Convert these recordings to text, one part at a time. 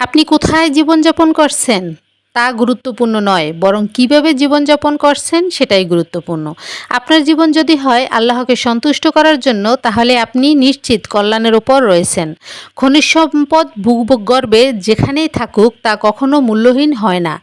আপনি কোথায় জীবনযাপন করছেন? তা গুরুত্বপূর্ণ নয়, বরং কীভাবে জীবনযাপন করছেন সেটাই গুরুত্বপূর্ণ। আপনার জীবন যদি হয় আল্লাহকে সন্তুষ্ট করার জন্য, তাহলে আপনি নিশ্চিত কল্যাণের ওপর রয়েছেন। খনিজ সম্পদ, ভূগর্ভে যেখানেই থাকুক, তা কখনো মূল্যহীন হয় না,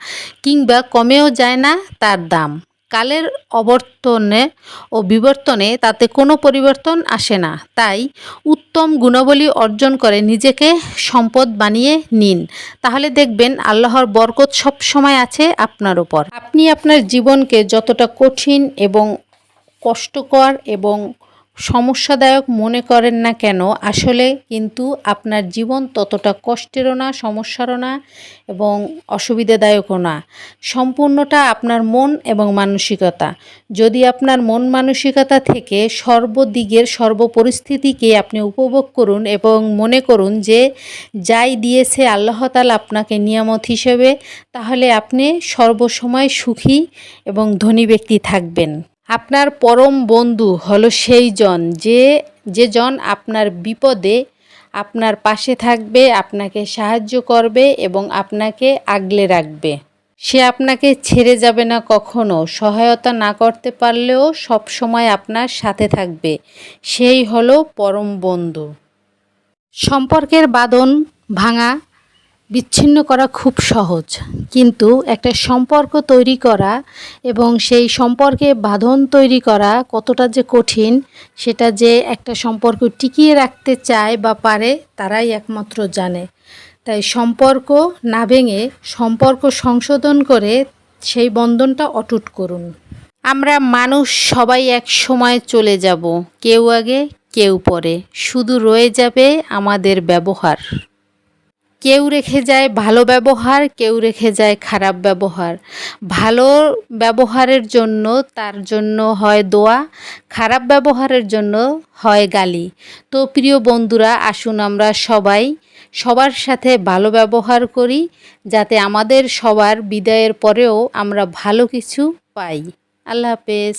কিংবা কমেও যায় না তার দাম। কালের অবর্তনে ও বিবর্তনে তাতে কোনো পরিবর্তন আসে না। তাই উত্তম গুণাবলী অর্জন করে নিজেকে সম্পদ বানিয়ে নিন। তাহলে দেখবেন আল্লাহর বরকত সব সময় আছে আপনার উপর। আপনি আপনার জীবনকে যতটা কঠিন এবং কষ্টকর এবং সমস্যাদায়ক মনে করেন না কেন, আসলে কিন্তু আপনার জীবন ততটা কষ্টেরও না, সমস্যারও না এবং অসুবিধাদায়কও না। সম্পূর্ণটা আপনার মন এবং মানসিকতা। যদি আপনার মন মানসিকতা থেকে সর্বদিকের সর্বপরিস্থিতিকে আপনি উপভোগ করুন এবং মনে করুন যে যাই দিয়েছে আল্লাহ তালা আপনাকে নিয়ামত হিসেবে, তাহলে আপনি সর্বসময় সুখী এবং ধনী ব্যক্তি থাকবেন। আপনার পরম বন্ধু হলো সেই জন যে যে জন আপনার বিপদে আপনার পাশে থাকবে, আপনাকে সাহায্য করবে এবং আপনাকে আগলে রাখবে। সে আপনাকে ছেড়ে যাবে না কখনো, সহায়তা না করতে পারলেও সব সময় আপনার সাথে থাকবে। সেই হলো পরম বন্ধু। সম্পর্কের বাঁধন ভাঙা বিচ্ছিন্ন করা খুব সহজ। কিন্তু একটা সম্পর্ক তৈরি করা এবং সেই সম্পর্কে বাঁধন তৈরি করা কতটা যে কঠিন, সেটা যে একটা সম্পর্ক টিকিয়ে রাখতে চায় বা পারে, তারাই একমাত্র জানে। তাই সম্পর্ক না ভেঙে সম্পর্ক সংশোধন করে সেই বন্ধনটা অটুট করুন। আমরা মানুষ সবাই এক সময় চলে যাব, কেউ আগে, কেউ পরে। শুধু রয়ে যাবে আমাদের ব্যবহার। কেউ রেখে যায় ভালো ব্যবহার, কেউ রেখে যায় খারাপ ব্যবহার। ভালো ব্যবহারের জন্য তার জন্য হয় দোয়া, খারাপ ব্যবহারের জন্য হয় গালি। তো প্রিয় বন্ধুরা, আসুন আমরা সবাই সবার সাথে ভালো ব্যবহার করি, যাতে আমাদের সবার বিদায়ের পরেও আমরা ভালো কিছু পাই। আল্লাহ হাফেজ।